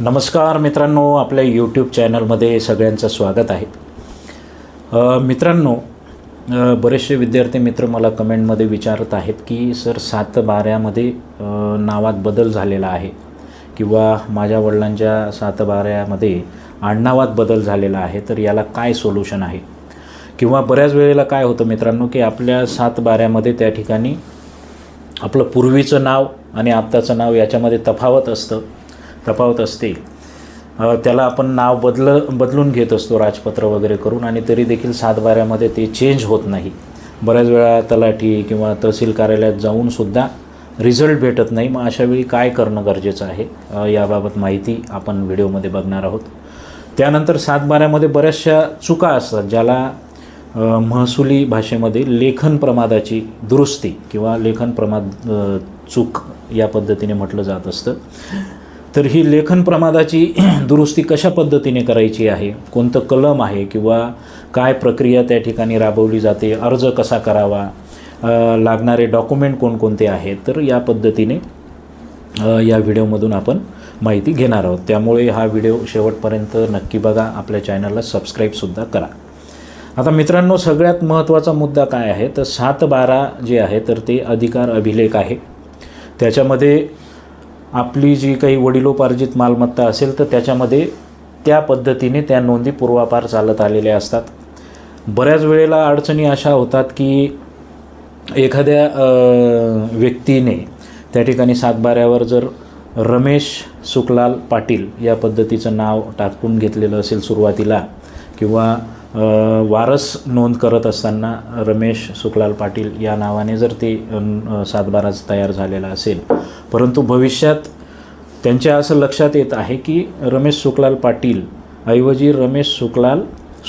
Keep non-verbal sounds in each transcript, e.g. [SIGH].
नमस्कार मित्रांनो आपल्या यूट्यूब चॅनलमध्ये सगळ्यांचं स्वागत आहे. मित्रांनो बरेचसे विद्यार्थी मित्र मला कमेंटमध्ये विचारत आहेत की सर सात बाऱ्यामध्ये नावात बदल झालेला आहे किंवा माझ्या वडिलांच्या सात बाऱ्यामध्ये आडनावात बदल झालेला आहे तर याला काय सोल्युशन आहे? किंवा बऱ्याच वेळेला काय होतं मित्रांनो की आपल्या सात बाऱ्यामध्ये त्या ठिकाणी आपलं पूर्वीचं नाव आणि आत्ताचं नाव याच्यामध्ये तफावत असतं. तफावत असते. त्याला आपण नाव बदल बदलून घेत असतो राजपत्र वगैरे करून आणि तरी देखील सातबाऱ्यामध्ये ते चेंज होत नाही. बऱ्याच वेळा तलाठी किंवा तहसील कार्यालयात जाऊनसुद्धा रिझल्ट भेटत नाही. मग अशावेळी काय करणं गरजेचं आहे? याबाबत माहिती आपण व्हिडिओमध्ये बघणार आहोत. त्यानंतर सातबाऱ्यामध्ये बऱ्याचशा चुका असतात ज्याला महसुली भाषेमध्ये लेखन प्रमादाची दुरुस्ती किंवा लेखन प्रमाद चूक या पद्धतीने म्हटलं जात असतं. तर ही लेखन प्रमादाची [CLEARS THROAT] दुरुस्ती कशा पद्धतीने करायची आहे? कोणतं कलम आहे किंवा काय प्रक्रिया त्या ठिकाणी राबवली जाते? अर्ज कसा करावा? लागणारे डॉक्युमेंट कोणकोणते आहेत? तर या पद्धतीने या व्हिडिओमधून आपण माहिती घेणार आहोत. त्यामुळे हा व्हिडिओ शेवटपर्यंत नक्की बघा. आपल्या चॅनलला सबस्क्राईबसुद्धा करा. आता मित्रांनो सगळ्यात महत्त्वाचा मुद्दा काय आहे? तर सात बारा जे आहे तर ते अधिकार अभिलेख आहे. त्याच्यामध्ये आपली जी काही वडिलोपार्जित मालमत्ता असेल तर त्याच्यामध्ये त्या पद्धतीने त्या नोंदी पूर्वापार चालत आलेल्या असतात. बऱ्याच वेळेला अडचणी अशा होतात की एखाद्या व्यक्तीने त्या ठिकाणी सातबाऱ्यावर जर रमेश सुखलाल पाटील या पद्धतीचं नाव टाकून घेतलेलं असेल सुरुवातीला किंवा वारस नोंद करत असताना रमेश सुखलाल पाटील या नावाने जर ते सातबाराच तयार झालेला असेल. परंतु भविष्यात त्यांच्या असं लक्षात येत आहे की रमेश सुखलाल पाटील ऐवजी रमेश सुखलाल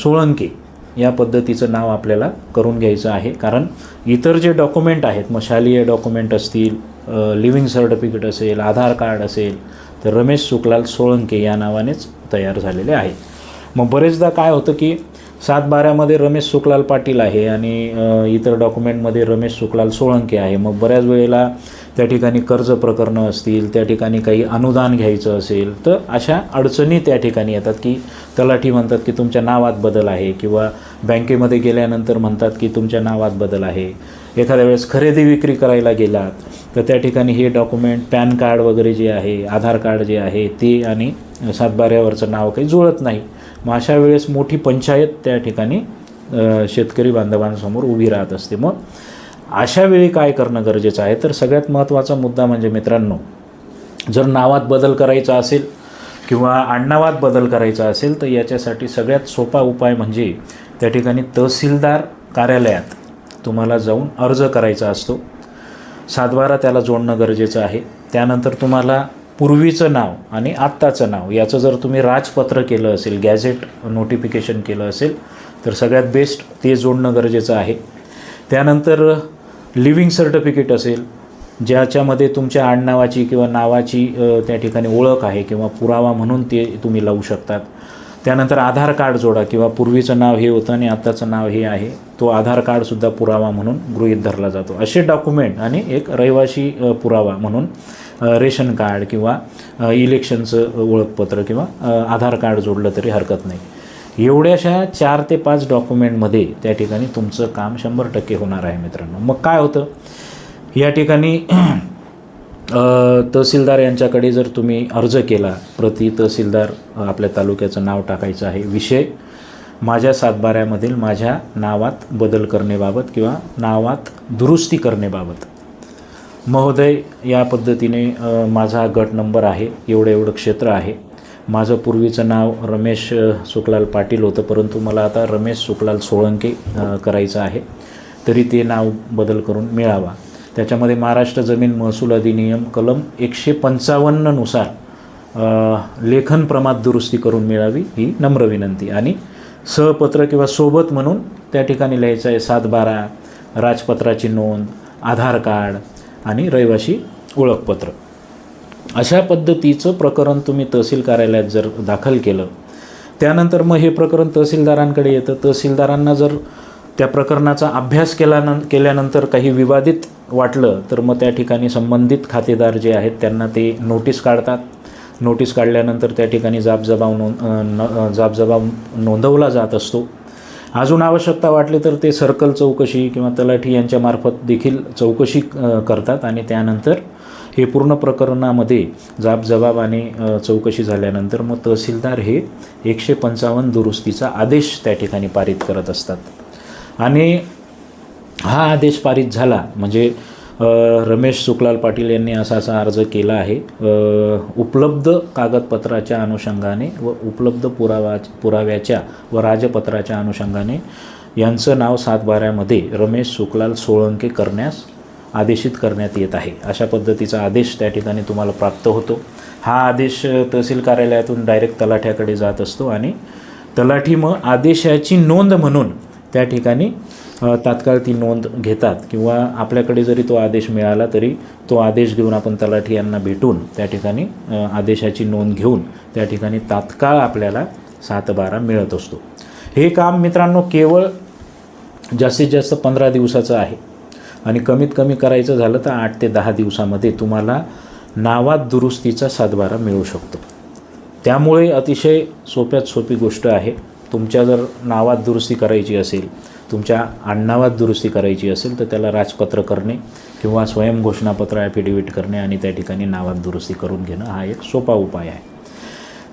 सोळंके या पद्धतीचं नाव आपल्याला करून घ्यायचं आहे. कारण इतर जे डॉक्युमेंट आहेत मग शालेय डॉक्युमेंट असतील लिव्हिंग सर्टिफिकेट असेल आधार कार्ड असेल तर रमेश सुखलाल सोळंके या नावानेच तयार झालेले आहेत मग बरेचदा काय होतं की सातबाऱ्यामध्ये रमेश सुखलाल पाटील आहे आणि इतर डॉक्युमेंटमध्ये रमेश सुखलाल सोळंके आहे. मग बऱ्याच वेळेला त्या ठिकाणी कर्ज प्रकरणं असतील त्या ठिकाणी काही अनुदान घ्यायचं असेल तर अशा अडचणी त्या ठिकाणी येतात की तलाठी म्हणतात की तुमच्या नावात बदल आहे किंवा बँकेमध्ये गेल्यानंतर म्हणतात की तुमच्या नावात बदल आहे. एखाद्या वेळेस खरेदी विक्री करायला गेलात तर त्या ठिकाणी हे डॉक्युमेंट पॅन कार्ड वगैरे जे आहे आधार कार्ड जे आहे ते आणि सातबाऱ्यावरचं नाव काही जुळत नाही. मग अशा वेळेस मोठी पंचायत त्या ठिकाणी शेतकरी बांधवांसमोर उभी राहत असते. मग अशा वेळी काय करणं गरजेचं आहे? तर सगळ्यात महत्त्वाचा मुद्दा म्हणजे मित्रांनो जर नावात बदल करायचा असेल किंवा आडनावात बदल करायचा असेल तर याच्यासाठी सगळ्यात सोपा उपाय म्हणजे त्या ठिकाणी तहसीलदार कार्यालयात तुम्हाला जाऊन अर्ज करायचा असतो. सातबारा त्याला जोडणं गरजेचं आहे. त्यानंतर तुम्हाला पूर्वीचं नाव आणि आत्ताचं नाव याचं जर तुम्ही राजपत्र केलं असेल गॅझेट नोटिफिकेशन केलं असेल तर सगळ्यात बेस्ट ते जोडणं गरजेचं आहे. त्यानंतर लिव्हिंग सर्टिफिकेट असेल ज्याच्यामध्ये तुमच्या आडनावाची किंवा नावाची त्या ठिकाणी ओळख आहे किंवा पुरावा म्हणून ते तुम्ही लावू शकतात. त्यानंतर आधार कार्ड जोडा किंवा पूर्वीचं नाव हे होतं आणि आत्ताचं नाव हे आहे तो आधार कार्डसुद्धा पुरावा म्हणून गृहीत धरला जातो. असे डॉक्युमेंट आणि एक रहिवाशी पुरावा म्हणून रेशन कार्ड किंवा इलेक्शनचं ओळखपत्र किंवा आधार कार्ड जोडलं तरी हरकत नाही. एवढ्याशा चार ते पाच डॉक्युमेंटमध्ये त्या ठिकाणी तुमचं काम शंभर टक्के होणार आहे मित्रांनो. मग काय होतं? या ठिकाणी तहसीलदार यांच्याकडे जर तुम्ही अर्ज केला प्रति तहसीलदार आपल्या तालुक्याचं नाव टाकायचं आहे विषय माझ्या सातबाऱ्यामधील माझ्या नावात बदल करण्याबाबत किंवा नावात दुरुस्ती करण्याबाबत. महोदय या पद्धतीने माझा गट नंबर आहे एवढं एवढं क्षेत्र आहे. माझं पूर्वीचं नाव रमेश अ, सुखलाल पाटील होतं परंतु मला आता रमेश सुखलाल सोळंके करायचं आहे. तरी ते नाव बदल करून मिळावा. त्याच्यामध्ये महाराष्ट्र जमीन महसूल अधिनियम कलम एकशे पंचावन्ननुसार लेखन प्रमाद दुरुस्ती करून मिळावी ही नम्र विनंती. आणि सहपत्र किंवा सोबत म्हणून त्या ठिकाणी लिहायचं आहे सात बारा राजपत्राची नोंद आधार कार्ड आणि रहिवाशी ओळखपत्र. अशा पद्धतीचं प्रकरण तुम्ही तहसील कार्यालयात जर दाखल केलं त्यानंतर मग हे प्रकरण तहसीलदारांकडे येतं. तहसीलदारांना जर त्या प्रकरणाचा अभ्यास केल्यानं केल्यानंतर काही विवादित वाटलं तर मग त्या ठिकाणी संबंधित खातेदार जे आहेत त्यांना ते नोटीस काढतात. नोटीस काढल्यानंतर त्या ठिकाणी जाबजबाव नोंद जाबजबाव न नोंदवला जात असतो. अजून आवश्यकता वाटली तर ते सर्कल चौकशी किंवा तलाठी यांच्यामार्फत देखील चौकशी करतात आणि त्यानंतर हे पूर्ण प्रकरणामध्ये जाबजबाब आणि चौकशी झाल्यानंतर मग तहसीलदार हे एकशे पंचावन्न दुरुस्तीचा आदेश त्या ठिकाणी पारित करत असतात. आणि हा आदेश पारित झाला म्हणजे रमेश सुकलाल पाटील यांनी असा असा अर्ज केला आहे. उपलब्ध कागदपत्राच्या अनुषंगाने व उपलब्ध पुरावा पुराव्याच्या व राजपत्राच्या अनुषंगाने यांचं नाव सातबाऱ्यामध्ये रमेश सुकलाल सोळंके करण्यास आदेशित करण्यात येत आहे. अशा पद्धतीचा आदेश त्या ठिकाणी तुम्हाला प्राप्त होतो. हा आदेश तहसील कार्यालयातून डायरेक्ट तलाठ्याकडे जात असतो आणि तलाठी मग आदेशाची नोंद म्हणून त्या ठिकाणी तात्काळ ती नोंद घेतात किंवा आपल्याकडे जरी तो आदेश मिळाला तरी तो आदेश घेऊन आपण तलाठी यांना भेटून त्या ठिकाणी आदेशाची नोंद घेऊन त्या ठिकाणी तात्काळ आपल्याला सात बारा मिळत असतो. हे काम मित्रांनो केवळ जास्तीत जास्त पंधरा दिवसाचं आहे आणि कमीत कमी करायचं झालं तर आठ ते दहा दिवसामध्ये तुम्हाला नावात दुरुस्तीचा सातबारा मिळू शकतो. त्यामुळे अतिशय सोप्यात सोपी गोष्ट आहे. तुमच्या जर नावात दुरुस्ती करायची असेल तुमच्या आडनावात दुरुस्ती करायची असेल तर त्याला राजपत्र करणे किंवा स्वयंघोषणापत्र ॲफिडेविट करणे आणि त्या ठिकाणी नावात दुरुस्ती करून घेणं हा एक सोपा उपाय आहे.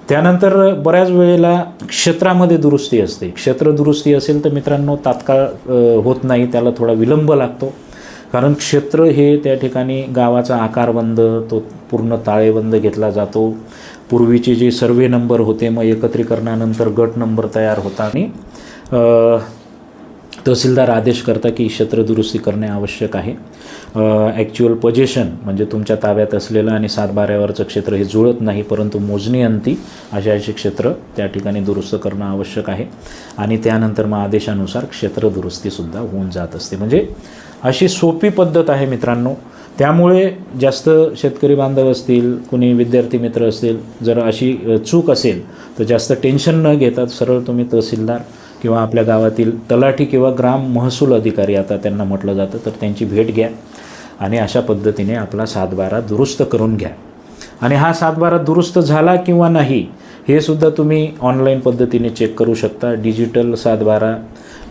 त्यानंतर बऱ्याच वेळेला क्षेत्रामध्ये दुरुस्ती असते. क्षेत्र दुरुस्ती असेल तर मित्रांनो तात्काळ होत नाही त्याला थोडा विलंब लागतो. कारण क्षेत्र हे त्या ठिकाणी गावाचा आकारबंद तो पूर्ण ताळेबंद घेतला जातो. पूर्वीचे जे सर्वे नंबर होते मग एकत्रीकरणानंतर गट नंबर तयार होता आणि तहसीलदार आदेश करता की क्षेत्र दुरुस्ती करणे आवश्यक आहे. ॲक्च्युअल पजेशन म्हणजे तुमच्या ताब्यात असलेलं आणि सातबाऱ्यावरचं क्षेत्र हे जुळत नाही परंतु मोजणी अंती अशा असे क्षेत्र त्या ठिकाणी दुरुस्त करणं आवश्यक आहे. आणि त्यानंतर मग आदेशानुसार क्षेत्र दुरुस्तीसुद्धा होऊन जात असते. म्हणजे अशी सोपी पद्धत आहे मित्रांनो. त्यामुळे जास्त शेतकरी बांधव असतील कुणी विद्यार्थी मित्र असतील जर अशी चूक असेल तर जास्त टेन्शन न घेता सरळ तुम्ही तहसीलदार किंवा आपल्या गावातील तलाठी किंवा ग्राम महसूल अधिकारी आता त्यांना म्हटलं जातं तर त्यांची भेट घ्या आणि अशा पद्धतीने आपला सातबारा दुरुस्त करून घ्या. आणि हा सातबारा दुरुस्त झाला किंवा नाही हे सुद्धा तुम्ही ऑनलाईन पद्धतीने चेक करू शकता. Digital Satbara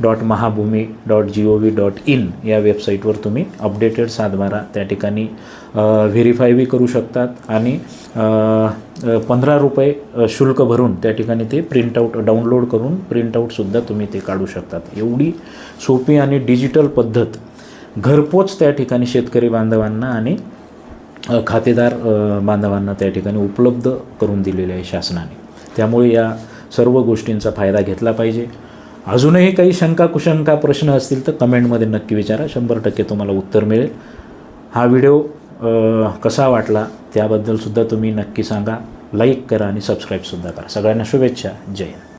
dot Mahabhumi dot G O V dot in या वेबसाईटवर तुम्ही अपडेटेड सातबारा त्या ठिकाणी व्हेरीफाय बी करू शकतात आणि पंधरा रुपये शुल्क भरून त्या ठिकाणी ते प्रिंटआउट डाउनलोड करून प्रिंटआउटसुद्धा तुम्ही ते काढू शकतात. एवढी सोपी आणि डिजिटल पद्धत घरपोच त्या ठिकाणी शेतकरी बांधवांना आणि खातेदार बांधवांना त्या ठिकाणी उपलब्ध करून दिलेले आहे शासनाने. त्यामुळे या सर्व गोष्टींचा फायदा घेतला पाहिजे. अजूनही काही शंका कुशंका प्रश्न असतील तर कमेंटमध्ये नक्की विचारा. शंभर टक्के तुम्हाला उत्तर मिळेल. हा व्हिडिओ कसा वाटला त्याबद्दलसुद्धा तुम्ही नक्की सांगा. लाईक करा आणि सबस्क्राईबसुद्धा करा. सगळ्यांना शुभेच्छा. जय हिंद.